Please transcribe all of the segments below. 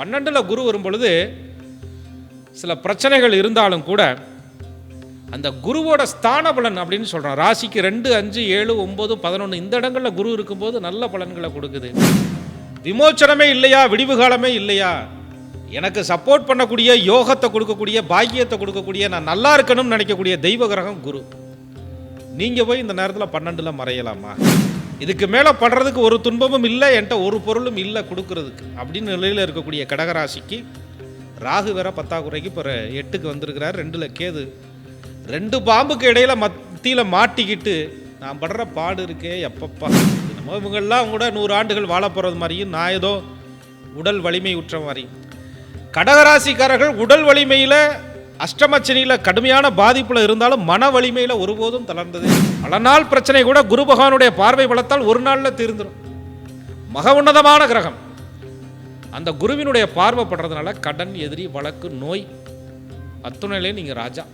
பன்னெண்டில் குரு வரும்பொழுது சில பிரச்சனைகள் இருந்தாலும் கூட அந்த குருவோட ஸ்தான பலன் அப்படின்னு சொல்கிறோம் ராசிக்கு ரெண்டு அஞ்சு ஏழு ஒம்பது பதினொன்று இந்த இடங்களில் குரு இருக்கும்போது நல்ல பலன்களை கொடுக்குது. விமோச்சனமே இல்லையா? விடிவு காலமே இல்லையா? எனக்கு சப்போர்ட் பண்ணக்கூடிய யோகத்தை கொடுக்கக்கூடிய பாக்கியத்தை கொடுக்கக்கூடிய நான் நல்லா இருக்கணும்னு நினைக்கக்கூடிய தெய்வ கிரகம் குரு. நீங்கள் போய் இந்த நேரத்தில் பன்னெண்டில் மறையலாமா? இதுக்கு மேலே படுறதுக்கு ஒரு துன்பமும் இல்லை என்கிட்ட ஒரு பொருளும் இல்லை கொடுக்கறதுக்கு. அப்படின்னு நிலையில் இருக்கக்கூடிய கடகராசிக்கு ராகு வேற பத்தாக்குறைக்கு இப்போ எட்டுக்கு வந்திருக்கிறார் ரெண்டில் கேது. ரெண்டு பாம்புக்கு இடையில் மத்தியில் மாட்டிக்கிட்டு நான் படுற பாடு இருக்கே எப்பப்பா. நம்ம இவங்கெல்லாம் கூட நூறு ஆண்டுகள் வாழ போகிறது மாதிரியும் நான் ஏதோ உடல் வலிமை உற்ற மாதிரி. கடகராசிக்காரர்கள் உடல் வலிமையில் அஷ்டமச்சனியில் கடுமையான பாதிப்பில் இருந்தாலும் மன வலிமையில் ஒருபோதும் தளர்ந்தது பல நாள் பிரச்சனை கூட குரு பகவானுடைய பார்வை பலத்தால் ஒரு நாளில் தீர்ந்துடும் மக உன்னதமான கிரகம். அந்த குருவினுடைய பார்வை படுறதுனால கடன் எதிரி வழக்கு நோய் அத்துணையிலே நீங்கள் ராஜா.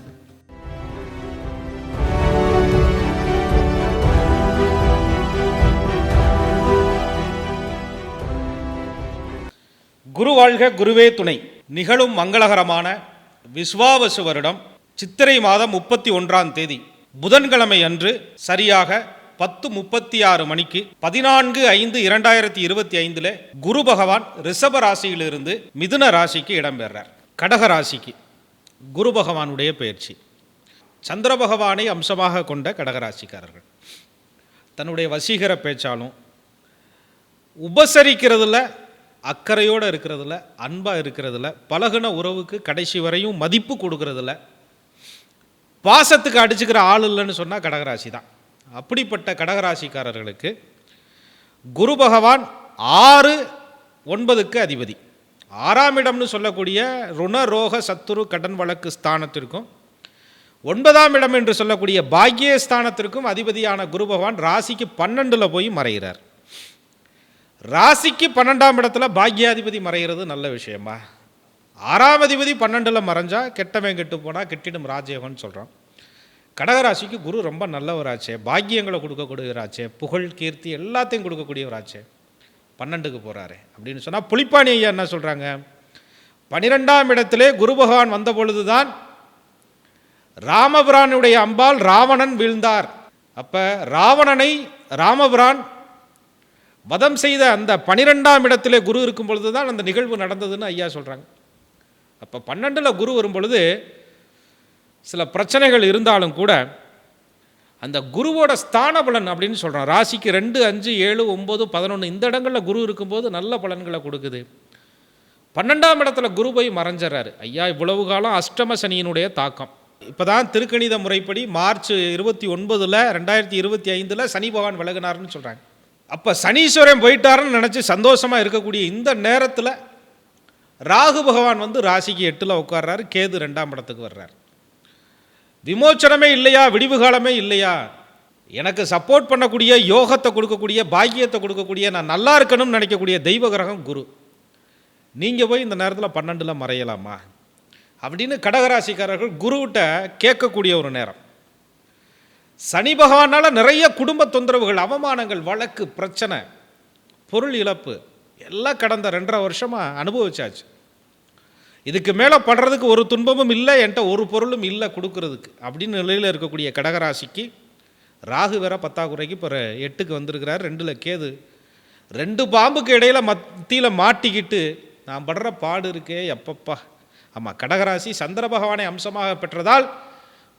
குரு வாழ்க குருவே துணை. நிகழும் மங்களகரமான விஸ்வாவசு வருடம் சித்திரை மாதம் முப்பத்தி ஒன்றாம் தேதி. புதன்கிழமை அன்று சரியாக பத்து முப்பத்தி ஆறு மணிக்கு பதினான்கு ஐந்து இரண்டாயிரத்தி இருபத்தி ஐந்தில் குரு பகவான் ரிஷப ராசியிலிருந்து மிதுன ராசிக்கு இடம்பெறார். கடக ராசிக்கு குரு பகவானுடைய பயிற்சி சந்திர பகவானை அம்சமாக கொண்ட கடகராசிக்காரர்கள் தன்னுடைய வசீகர பேச்சாலும் உபசரிக்கிறதுல அக்கறையோடு இருக்கிறதுல அன்பாக இருக்கிறதுல பழகுன உறவுக்கு கடைசி வரையும் மதிப்பு கொடுக்கறதில்ல பாசத்துக்கு அடிச்சுக்கிற ஆள் இல்லைன்னு சொன்னால் கடகராசி தான். அப்படிப்பட்ட கடகராசிக்காரர்களுக்கு குரு பகவான் ஆறு ஒன்பதுக்கு அதிபதி. ஆறாம் இடம்னு சொல்லக்கூடிய ருண ரோக சத்துரு கடன் வழக்கு ஸ்தானத்திற்கும் ஒன்பதாம் இடம் என்று சொல்லக்கூடிய பாக்கிய ஸ்தானத்திற்கும் அதிபதியான குரு பகவான் ராசிக்கு பன்னெண்டில் போய் மறைகிறார். ராசிக்கு பன்னெண்டாம் இடத்துல பாக்யாதிபதி மறைகிறது நல்ல விஷயமா? ஆறாம் அதிபதி பன்னெண்டில் மறைஞ்சா கெட்டவன் கெட்டு போனால் கெட்டிடும் ராஜயோகம்னு சொல்கிறோம் கடகராசிக்கு குரு ரொம்ப நல்லவராச்சே பாக்கியங்களை கொடுக்கக்கூடியவராச்சே புகழ் கீர்த்தி எல்லாத்தையும் கொடுக்கக்கூடியவராச்சே பன்னெண்டுக்கு போகிறாரு அப்படின்னு சொன்னால் புளிப்பாணி ஐயா என்ன சொல்கிறாங்க பனிரெண்டாம் இடத்திலே குரு பகவான் வந்த பொழுதுதான் ராமபுரானுடைய அம்பால் ராவணன் வீழ்ந்தார். அப்போ ராவணனை ராமபுரான் வதம் செய்த அந்த பனிரெண்டாம் இடத்திலே குரு இருக்கும் பொழுது தான் அந்த நிகழ்வு நடந்ததுன்னு ஐயா சொல்கிறாங்க அப்போ பன்னெண்டில் குரு வரும் பொழுது சில பிரச்சனைகள் இருந்தாலும் கூட அந்த குருவோட ஸ்தான பலன் அப்படின்னு சொல்கிறோம் ராசிக்கு ரெண்டு அஞ்சு ஏழு ஒம்பது பதினொன்று இந்த இடங்களில் குரு இருக்கும்போது நல்ல பலன்களை கொடுக்குது. பன்னெண்டாம் இடத்துல குரு போய் மறைஞ்சிடறாரு ஐயா இவ்வளவு காலம் அஷ்டம சனியினுடைய தாக்கம். இப்போ தான் திருக்கணித முறைப்படி மார்ச் இருபத்தி ஒன்பதில் ரெண்டாயிரத்தி இருபத்தி ஐந்தில் சனி பகவான் விலகினார்னு சொல்கிறாங்க அப்போ சனீஸ்வரன் போயிட்டாருன்னு நினச்சி சந்தோஷமாக இருக்கக்கூடிய இந்த நேரத்தில் ராகு பகவான் வந்து ராசிக்கு எட்டில் உட்கார்றாரு. கேது ரெண்டாம் இடத்துக்கு வர்றார். விமோச்சனமே இல்லையா? விடிவு காலமே இல்லையா? எனக்கு சப்போர்ட் பண்ணக்கூடிய யோகத்தை கொடுக்கக்கூடிய பாக்கியத்தை கொடுக்கக்கூடிய நான் நல்லா இருக்கணும்னு நினைக்கக்கூடிய தெய்வ கிரகம் குரு. நீங்கள் போய் இந்த நேரத்தில் பன்னெண்டில் மறையலாமா? அப்படின்னு கடகராசிக்காரர்கள் குருவிட்ட கேட்கக்கூடிய ஒரு நேரம். சனி பகவானால் நிறைய குடும்ப தொந்தரவுகள் அவமானங்கள் வழக்கு பிரச்சனை பொருள் இழப்பு எல்லாம் கடந்த ரெண்டரை வருஷமாக அனுபவிச்சாச்சு. இதுக்கு மேலே படுறதுக்கு ஒரு துன்பமும் இல்லை என்கிட்ட ஒரு பொருளும் இல்லை கொடுக்கறதுக்கு. அப்படின்னு நிலையில் இருக்கக்கூடிய கடகராசிக்கு ராகு வேற பத்தாக்குறைக்கு இப்போ எட்டுக்கு வந்திருக்கிறார் ரெண்டில் கேது. ரெண்டு பாம்புக்கு இடையில் மத்தியில் மாட்டிக்கிட்டு நான் படுற பாடு இருக்கே எப்பப்பா. ஆமாம் கடகராசி சந்திர பகவானை அம்சமாக பெற்றதால்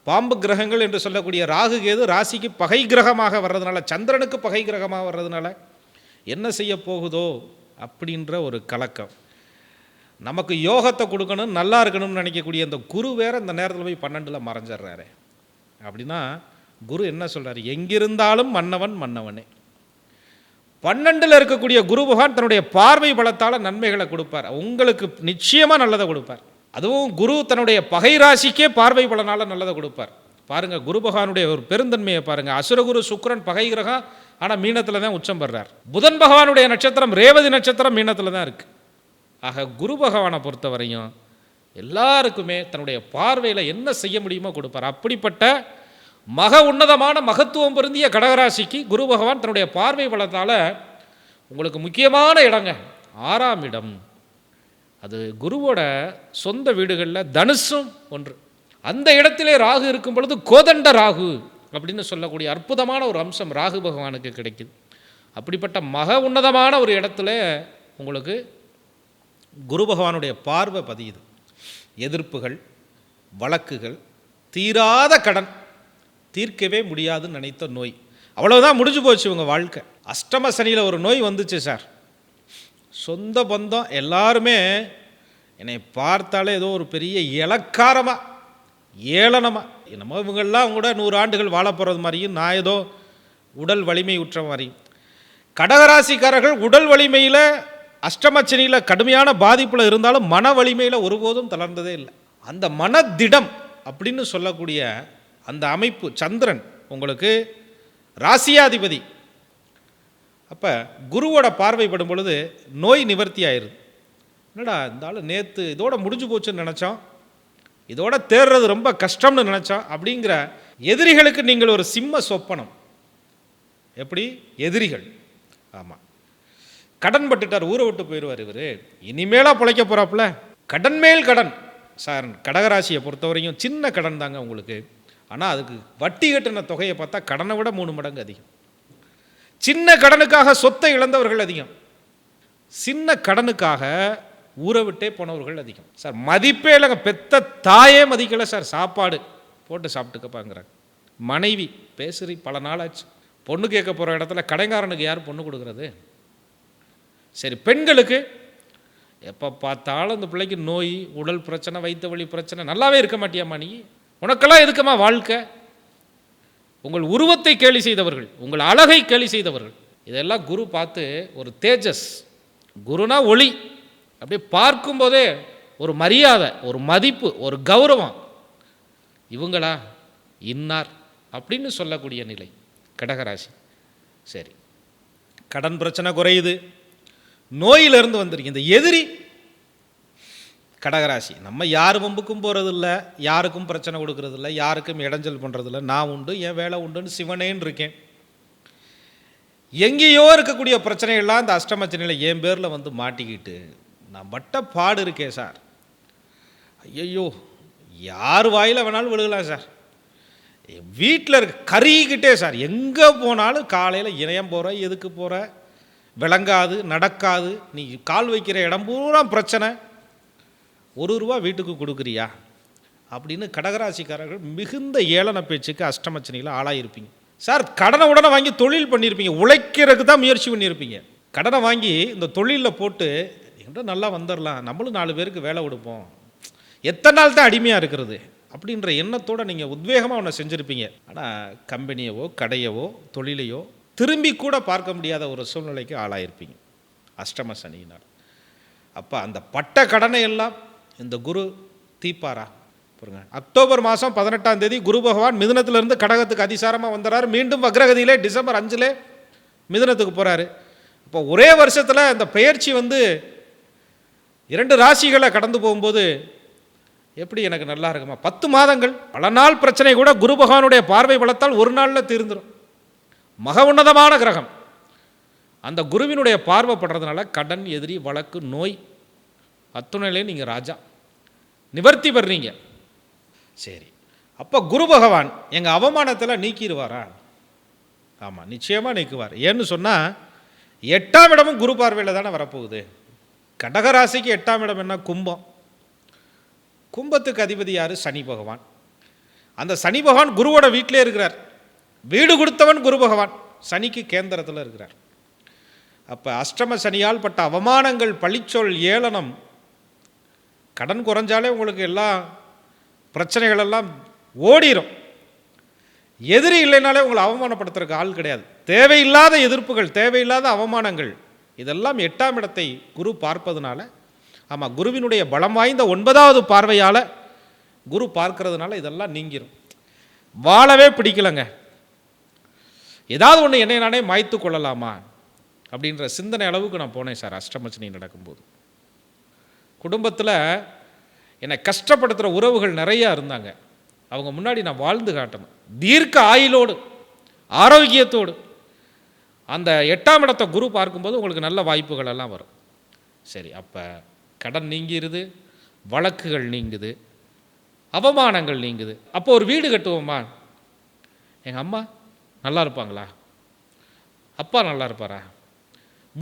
பாம்பு கிரகங்கள் என்று சொல்லக்கூடிய ராகு கேது ராசிக்கு பகை கிரகமாக வர்றதுனால சந்திரனுக்கு பகை கிரகமாக வர்றதுனால என்ன செய்ய போகுதோ அப்படின்ற ஒரு கலக்கம். நமக்கு யோகத்தை கொடுக்கணும் நல்லா இருக்கணும்னு நினைக்கக்கூடிய அந்த குரு வேற இந்த நேரத்தில் போய் பன்னெண்டில் மறைஞ்சிடுறாரு. அப்படின்னா குரு என்ன சொல்கிறார் எங்கிருந்தாலும் மன்னவன் மன்னவனே. பன்னெண்டில் இருக்கக்கூடிய குரு பகவான் தன்னுடைய பார்வை பலத்தால் நன்மைகளை கொடுப்பார். உங்களுக்கு நிச்சயமாக நல்லதை கொடுப்பார். அதுவும் குரு தன்னுடைய பகை ராசிக்கே பார்வை பலனால் நல்லதை கொடுப்பார். பாருங்கள் குரு பகவானுடைய ஒரு பெருந்தன்மையை பாருங்க. அசுரகுரு சுக்கரன் பகை கிரகம் ஆனால் மீனத்தில் தான் உச்சம் பெறார். புதன் பகவானுடைய நட்சத்திரம் ரேவதி நட்சத்திரம் மீனத்தில் தான் இருக்குது ஆக குரு பகவானை பொறுத்தவரையும் எல்லாருக்குமே தன்னுடைய பார்வையில் என்ன செய்ய முடியுமோ கொடுப்பார். அப்படிப்பட்ட மக உன்னதமான மகத்துவம் பொருந்திய கடகராசிக்கு குரு பகவான் தன்னுடைய பார்வை பலத்தால் உங்களுக்கு முக்கியமான இடங்க. ஆறாம் இடம். அது குருவோட சொந்த வீடுகளில் தனுசும் ஒன்று. அந்த இடத்திலே ராகு இருக்கும் பொழுது கோதண்ட ராகு அப்படின்னு சொல்லக்கூடிய அற்புதமான ஒரு அம்சம் ராகு பகவானுக்கு கிடைக்குது. அப்படிப்பட்ட மக உன்னதமான ஒரு இடத்துல உங்களுக்கு குரு பகவானுடைய பார்வை பதியுது. எதிர்ப்புகள் வழக்குகள் தீராத கடன் தீர்க்கவே முடியாதுன்னு நினைத்த நோய். அவ்வளோதான் முடிஞ்சு போச்சு உங்கள் வாழ்க்கை. அஷ்டம சனியில் ஒரு நோய் வந்துச்சு சார். சொந்த பந்தம் எல்லாருமே என்னை பார்த்தாலே ஏதோ ஒரு பெரிய இலக்காரமாக ஏளனமாக என்னமோ இவங்கெல்லாம் கூட நூறு ஆண்டுகள் வாழ போகிறது மாதிரியும் நான் ஏதோ உடல் வலிமை உற்ற மாதிரியும். கடகராசிக்காரர்கள் உடல் வலிமையில் அஷ்டமச்சனியில் கடுமையான பாதிப்பில் இருந்தாலும் மன வலிமையில் ஒருபோதும் தளர்ந்ததே இல்லை. அந்த மனதிடம் அப்படின்னு சொல்லக்கூடிய அந்த அமைப்பு சந்திரன் உங்களுக்கு ராசியாதிபதி. அப்போ குருவோட பார்வைப்படும் பொழுது நோய் நிவர்த்தி ஆயிடுது என்னடா இந்த ஆள் நேற்று இதோட முடிஞ்சு போச்சுன்னு நினச்சோம் இதோட தேர்றது ரொம்ப கஷ்டம்னு நினச்சோம் அப்படிங்கிற எதிரிகளுக்கு நீங்கள் ஒரு சிம்ம சொப்பனம். எப்படி? எதிரிகள். ஆமாம் கடன் பட்டுட்டார் ஊரை விட்டு போயிடுவார் இவர். இனிமேலாக பிழைக்க போகிறாப்புல கடன் மேல் கடன். சார் கடகராசியை பொறுத்தவரையும் சின்ன கடன் தாங்க உங்களுக்கு. ஆனால் அதுக்கு வட்டி கட்டின தொகையை பார்த்தா கடனை விட மூணு மடங்கு அதிகம். சின்ன கடனுக்காக சொத்தை இழந்தவர்கள் அதிகம். சின்ன கடனுக்காக ஊற விட்டே போனவர்கள் அதிகம். சார் மதிப்பே இல்லைங்க. பெத்த தாயே மதிக்கலை சார். சாப்பாடு போட்டு சாப்பிட்டுக்கப்பாங்கிறாங்க. மனைவி பேசுறி பல நாளாச்சு. பொண்ணு கேட்க போகிற இடத்துல கடைக்காரனுக்கு யார் பொண்ணு கொடுக்குறது? சரி பெண்களுக்கு எப்போ பார்த்தாலும் அந்த பிள்ளைக்கு நோய் உடல் பிரச்சனை வயிற்று வலி பிரச்சனை நல்லாவே இருக்க மாட்டியாம்மா நீ? உனக்கெல்லாம் எதுக்குமா வாழ்க்கை? உங்கள் உருவத்தை கேலி செய்தவர்கள் உங்கள் அழகை கேலி செய்தவர்கள். இதெல்லாம் குரு பார்த்து ஒரு தேஜஸ் குருனா ஒளி. அப்படியே பார்க்கும்போதே ஒரு மரியாதை ஒரு மதிப்பு ஒரு கௌரவம். இவங்களா? இன்னார்? அப்படின்னு சொல்லக்கூடிய நிலை. கடகராசி. சரி. கடன் பிரச்சனை குறையுது. நோயிலிருந்து வந்திருக்கு. இந்த எதிரி கடகராசி. நம்ம யார் வம்புக்கும் போகிறதில்ல யாருக்கும் பிரச்சனை கொடுக்கறதில்ல யாருக்கும் இடைஞ்சல் பண்ணுறதில்ல நான் உண்டு என் வேலை உண்டுன்னு சிவனேன்னு இருக்கேன். எங்கேயோ இருக்கக்கூடிய பிரச்சனைகள்லாம் அந்த அஷ்டமச்சனையில் என் பேரில் வந்து மாட்டிக்கிட்டு நான் பட்ட பாடு இருக்கே சார். ஐயையோ யார் வாயில் வேணாலும் விழுகலாம் சார். வீட்டில் இருக்க கறிக்கிட்டே சார். எங்கே போனாலும் காலையில் இணையம் போகிற எதுக்கு போகிற விளங்காது நடக்காது. நீ கால் வைக்கிற இடம் பூரா பிரச்சனை. ஒரு ரூபா வீட்டுக்கு கொடுக்குறியா? அப்படின்னு கடகராசிக்காரர்கள் மிகுந்த ஏளன பேச்சுக்கு அஷ்டமச்சனையில் ஆளாயிருப்பீங்க. சார் கடனை உடனே வாங்கி தொழில் பண்ணியிருப்பீங்க. உழைக்கிறதுக்கு தான் முயற்சி பண்ணியிருப்பீங்க. கடனை வாங்கி இந்த தொழிலில் போட்டு என்கிட்ட நல்லா வந்துடலாம் நம்மளும் நாலு பேருக்கு வேலை கொடுப்போம். எத்தனை நாள் தான் அடிமையாக இருக்கிறது? அப்படின்ற எண்ணத்தோடு நீங்கள் உத்வேகமாக ஒன்று செஞ்சுருப்பீங்க. ஆனால் கம்பெனியவோ கடையவோ தொழிலையோ திரும்பி கூட பார்க்க முடியாத ஒரு சூழ்நிலைக்கு ஆளாயிருப்பீங்க. அஷ்டம சனியினால். அப்போ அந்த பட்ட கடனை எல்லாம் இந்த குரு தீப்பாரா? பாருங்க. அக்டோபர் மாதம் பதினெட்டாம் தேதி குரு பகவான் மிதுனத்திலிருந்து கடகத்துக்கு அதிசாரமாக வந்துறாரு. மீண்டும் வக்ரகதியிலே டிசம்பர் அஞ்சில் மிதுனத்துக்கு போகிறாரு இப்போ ஒரே வருஷத்தில் அந்த பெயர்ச்சி வந்து இரண்டு ராசிகளை கடந்து போகும்போது எப்படி எனக்கு நல்லா இருக்குமா? பத்து மாதங்கள் பல நாள் பிரச்சனை கூட குரு பகவானுடைய பார்வை பலத்தால் ஒரு நாளில் தீர்ந்துடும் மக உன்னதமான கிரகம். அந்த குருவினுடைய பார்வை படுறதுனால கடன் எதிரி வழக்கு நோய் அத்துணையிலே நீங்கள் ராஜா. நிவர்த்தி பெறுறீங்க சரி. அப்போ குரு பகவான் எங்கள் அவமானத்தில் நீக்கிடுவாரா? ஆமாம் நிச்சயமாக நீக்குவார். ஏன்னு சொன்னால் எட்டாம் இடமும் குரு பார்வையில் தானே வரப்போகுது. கடகராசிக்கு எட்டாம் இடம் என்ன? கும்பம். கும்பத்துக்கு அதிபதி யார்? சனி பகவான். அந்த சனி பகவான் குருவோட வீட்டிலே இருக்கிறார். வீடு கொடுத்தவன் குரு பகவான். சனிக்கு கேந்திரத்தில் இருக்கிறார். அப்போ அஷ்டம சனியால் பட்ட அவமானங்கள் பழிச்சொல் ஏளனம் கடன் குறைஞ்சாலே உங்களுக்கு எல்லா பிரச்சனைகள் எல்லாம் ஓடிரும். எதிரி இல்லைனாலே உங்களை அவமானப்படுத்துறதுக்கு ஆள் கிடையாது. தேவையில்லாத எதிர்ப்புகள் தேவையில்லாத அவமானங்கள் இதெல்லாம் எட்டாம் இடத்தை குரு பார்ப்பதுனால ஆமாம் குருவினுடைய பலம் வாய்ந்த ஒன்பதாவது பார்வையால் குரு பார்க்கறதுனால இதெல்லாம் நீங்கிரும். வாழவே பிடிக்கலங்க. ஏதாவது ஒன்று என்னை நானே மாய்த்து கொள்ளலாமா? அப்படின்ற சிந்தனை அளவுக்கு நான் போனேன் சார் அஷ்டமச்சனி நடக்கும்போது. குடும்பத்தில் என்னை கஷ்டப்படுத்துகிற உறவுகள் நிறையா இருந்தாங்க. அவங்க முன்னாடி நான் வாழ்ந்து காட்டணும். தீர்க்க ஆயுளோடு ஆரோக்கியத்தோடு. அந்த எட்டாம் இடத்தை குரு பார்க்கும்போது உங்களுக்கு நல்ல வாய்ப்புகள் எல்லாம் வரும். சரி அப்போ கடன் நீங்கிருது வழக்குகள் நீங்குது அவமானங்கள் நீங்குது. அப்போ ஒரு வீடு கட்டுவோமா? எங்கள் அம்மா நல்லா இருப்பாங்களா? அப்பா நல்லா இருப்பாரா?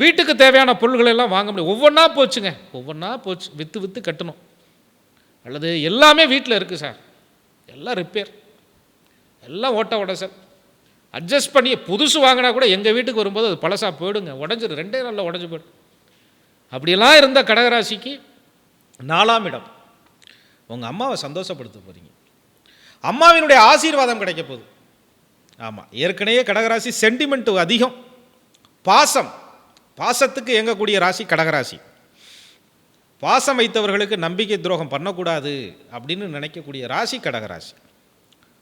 வீட்டுக்கு தேவையான பொருள்கள் எல்லாம் வாங்க முடியும். ஒவ்வொன்றா போச்சுங்க. ஒவ்வொன்றா போச்சு. விற்று விற்று கட்டணும். அல்லது எல்லாமே வீட்டில் இருக்குது சார். எல்லாம் ரிப்பேர் எல்லாம் ஓட்ட உடசல் அட்ஜஸ்ட் பண்ணி புதுசு வாங்கினா கூட எங்கள் வீட்டுக்கு வரும்போது அது பழசாக போயிடுங்க. உடஞ்சிரு ரெண்டே நாளில் உடஞ்சி போயிடும். அப்படியெல்லாம் இருந்த கடகராசிக்கு நாலாம் இடம். உங்கள் அம்மாவை சந்தோஷப்படுத்த போகிறீங்க அம்மாவினுடைய ஆசீர்வாதம் கிடைக்க போகுது. ஆமாம் ஏற்கனவே கடகராசி சென்டிமெண்ட்டு அதிகம். பாசம். பாசத்துக்கு இயங்கக்கூடிய ராசி கடகராசி. பாசம் வைத்தவர்களுக்கு நம்பிக்கை துரோகம் பண்ணக்கூடாது அப்படின்னு நினைக்கக்கூடிய ராசி கடகராசி.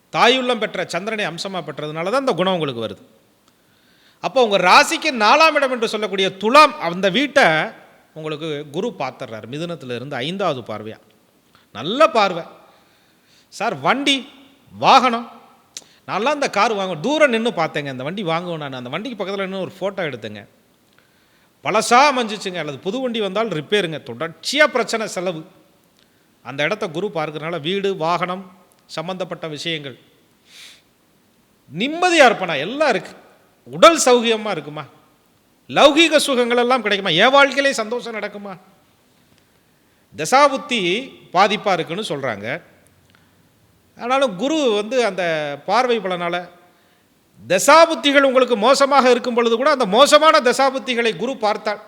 தாயுள்ளம் பெற்ற சந்திரனை அம்சமாக பெற்றதுனால தான் அந்த குணம் உங்களுக்கு வருது. அப்போ உங்கள் ராசிக்கு நாலாம் இடம் என்று சொல்லக்கூடிய துலாம் அந்த வீட்டை உங்களுக்கு குரு பார்த்துட்றாரு மிதுனத்தில் இருந்து ஐந்தாவது பார்வையா. நல்ல பார்வை. சார் வண்டி வாகனம். நான்லாம் அந்த கார் வாங்க தூரம் நின்று பார்த்தேங்க. அந்த வண்டி வாங்குவேன் நான். அந்த வண்டிக்கு பக்கத்தில் நின்று ஒரு ஃபோட்டோ எடுத்தேங்க. பழசாக அமைஞ்சிச்சுங்க. அல்லது புது வண்டி வந்தால் ரிப்பேருங்க. தொடர்ச்சியாக பிரச்சனை செலவு. அந்த இடத்த குரு பார்க்கறனால வீடு வாகனம் சம்பந்தப்பட்ட விஷயங்கள். நிம்மதியாக இருப்பனா எல்லாம் இருக்குது உடல் சௌகியமாக இருக்குமா? லௌகீக சுகங்கள் எல்லாம் கிடைக்குமா? என் வாழ்க்கையிலே சந்தோஷம் நடக்குமா? தசாபுத்தி பாதிப்பாக இருக்குன்னு சொல்கிறாங்க ஆனாலும் குரு வந்து அந்த பார்வை பலனால் தசாபுத்திகள் உங்களுக்கு மோசமாக இருக்கும் பொழுது கூட அந்த மோசமான தசாபுத்திகளை குரு பார்த்தால்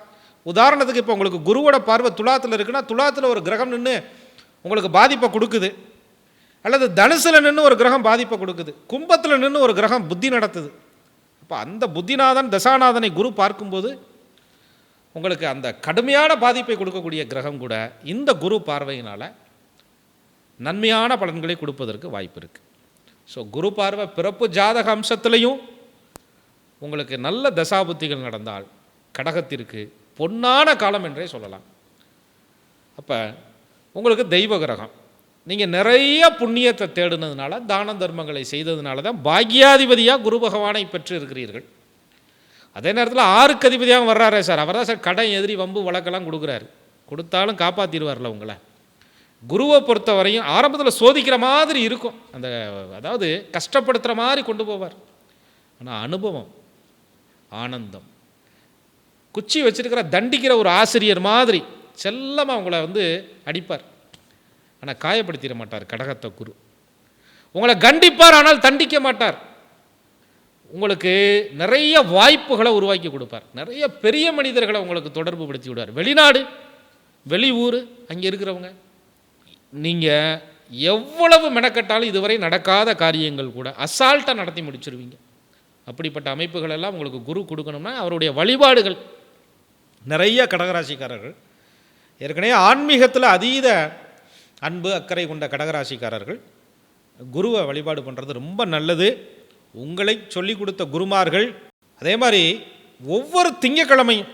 உதாரணத்துக்கு இப்போ உங்களுக்கு குருவோட பார்வை துலாத்தில் இருக்குன்னா துலாத்தில் ஒரு கிரகம் நின்று உங்களுக்கு பாதிப்பை கொடுக்குது. அல்லது தனுசில் நின்று ஒரு கிரகம் பாதிப்பை கொடுக்குது. கும்பத்தில் நின்று ஒரு கிரகம் புத்தி நடத்துது. அப்போ அந்த புத்திநாதன் தசாநாதனை குரு பார்க்கும்போது உங்களுக்கு அந்த கடுமையான பாதிப்பை கொடுக்கக்கூடிய கிரகம் கூட இந்த குரு பார்வையினால் நன்மையான பலன்களை கொடுப்பதற்கு வாய்ப்பு இருக்குது ஸோ குரு பார்வை பிறப்பு ஜாதக அம்சத்துலேயும் உங்களுக்கு நல்ல தசாபுத்திகள் நடந்தால் கடகத்திற்கு பொன்னான காலம் என்றே சொல்லலாம். அப்போ உங்களுக்கு தெய்வ கிரகம். நீங்கள் நிறைய புண்ணியத்தை தேடினதுனால தான தர்மங்களை செய்ததுனால தான் பாக்யாதிபதியாக குரு பகவானை பெற்று இருக்கிறீர்கள் அதே நேரத்தில் ஆறுக்கு அதிபதியாக வர்றாரே சார். அவர் தான் சார் கடன் எதிரி வம்பு வழக்கெல்லாம் கொடுக்குறாரு. கொடுத்தாலும் காப்பாற்றிடுவார்ல உங்களை. குருவை பொறுத்த வரையும் ஆரம்பத்தில் சோதிக்கிற மாதிரி இருக்கும். அந்த அதாவது கஷ்டப்படுத்துகிற மாதிரி கொண்டு போவார். ஆனால் அனுபவம் ஆனந்தம். குச்சி வச்சிருக்கிற தண்டிக்கிற ஒரு ஆசிரியர் மாதிரி செல்லமாக உங்களை வந்து அடிப்பார். ஆனால் காயப்படுத்திட மாட்டார் கடகத்தை குரு. உங்களை கண்டிப்பார் ஆனால் தண்டிக்க மாட்டார். உங்களுக்கு நிறைய வாய்ப்புகளை உருவாக்கி கொடுப்பார். நிறைய பெரிய மனிதர்களை உங்களுக்கு தொடர்பு படுத்தி விடுவார். வெளிநாடு வெளி ஊர் அங்கே இருக்கிறவங்க. நீங்கள் எவ்வளவு மெனக்கட்டாலும் இதுவரை நடக்காத காரியங்கள் கூட அசால்ட்டாக நடத்தி முடிச்சிருவீங்க. அப்படிப்பட்ட அமைப்புகள் எல்லாம் உங்களுக்கு குரு கொடுக்கணும்னா அவருடைய வழிபாடுகள். நிறைய கடகராசிக்காரர்கள் ஏற்கனவே ஆன்மீகத்தில் அதீத அன்பு அக்கறை கொண்ட கடகராசிக்காரர்கள் குருவை வழிபாடு பண்ணுறது ரொம்ப நல்லது. உங்களை சொல்லிக் கொடுத்த குருமார்கள் அதே மாதிரி ஒவ்வொரு திங்கக்கிழமையும்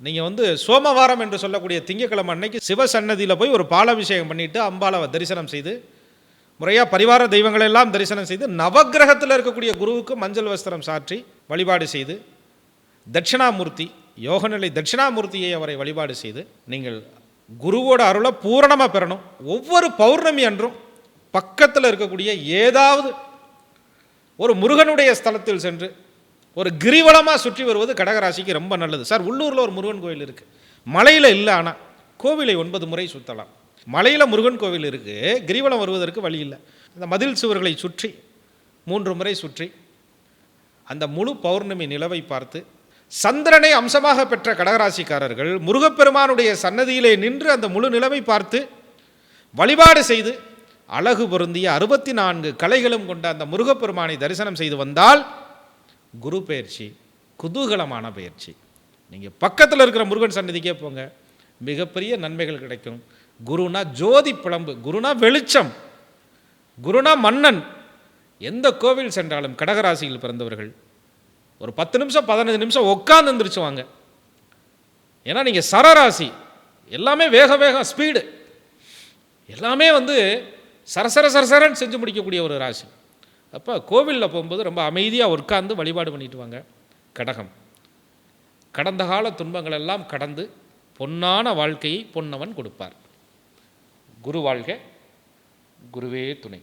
நீங்கள் வந்து சோமவாரம் என்று சொல்லக்கூடிய திங்கக்கிழமை அன்னைக்கு சிவசன்னதியில் போய் ஒரு பாலாபிஷேகம் பண்ணிட்டு அம்பாலாவை தரிசனம் செய்து முறையாக பரிவார தெய்வங்களெல்லாம் தரிசனம் செய்து நவக்கிரகத்தில் இருக்கக்கூடிய குருவுக்கு மஞ்சள் வஸ்திரம் சாற்றி வழிபாடு செய்து தட்சிணாமூர்த்தி யோகநிலை தட்சிணாமூர்த்தியை அவரை வழிபாடு செய்து நீங்கள் குருவோட அருளை பூரணமாக பெறணும். ஒவ்வொரு பௌர்ணமி அன்றும் பக்கத்தில் இருக்கக்கூடிய ஏதாவது ஒரு முருகனுடைய ஸ்தலத்தில் சென்று ஒரு கிரிவலமாக சுற்றி வருவது கடகராசிக்கு ரொம்ப நல்லது. சார் உள்ளூரில் ஒரு முருகன் கோவில் இருக்குது மலையில் இல்லை ஆனால் கோவிலை ஒன்பது முறை சுற்றலாம் மலையில் முருகன் கோவில் இருக்குது கிரிவலம் வருவதற்கு வழி இல்லை. அந்த மதில் சுவர்களை சுற்றி மூன்று முறை சுற்றி அந்த முழு பௌர்ணமி நிலவை பார்த்து சந்திரனை அம்சமாக பெற்ற கடகராசிக்காரர்கள் முருகப்பெருமானுடைய சன்னதியிலே நின்று அந்த முழு நிலவை பார்த்து வழிபாடு செய்து அழகு பொருந்திய அறுபத்தி நான்கு கலைகளும் கொண்ட அந்த முருகப்பெருமானை தரிசனம் செய்து வந்தால் குரு பயிற்சி குதூகலமான பயிற்சி நீங்கள் பக்கத்தில் இருக்கிற முருகன் சன்னதிக்கே போங்க. மிகப்பெரிய நன்மைகள் கிடைக்கும். குருனா ஜோதி பிளம்பு குருனா வெளிச்சம் குருனா மன்னன். எந்த கோவில் சென்றாலும் கடகராசியில் பிறந்தவர்கள் ஒரு பத்து நிமிஷம் பதினஞ்சு நிமிஷம் உட்காந்து எந்திரிச்சுவாங்க. ஏன்னா நீங்கள் சரராசி எல்லாமே வேக வேகம் ஸ்பீடு எல்லாமே வந்து சரசர சரசரன்னு செஞ்சு முடிக்கக்கூடிய ஒரு ராசி. அப்போ கோவிலில் போகும்போது ரொம்ப அமைதியாக உட்கார்ந்து வழிபாடு பண்ணிட்டு வாங்க. கடகம். கடந்த கால துன்பங்கள் எல்லாம் கடந்து பொன்னான வாழ்க்கையை பொன்னவன் கொடுப்பார். குரு வாழ்க குருவே துணை.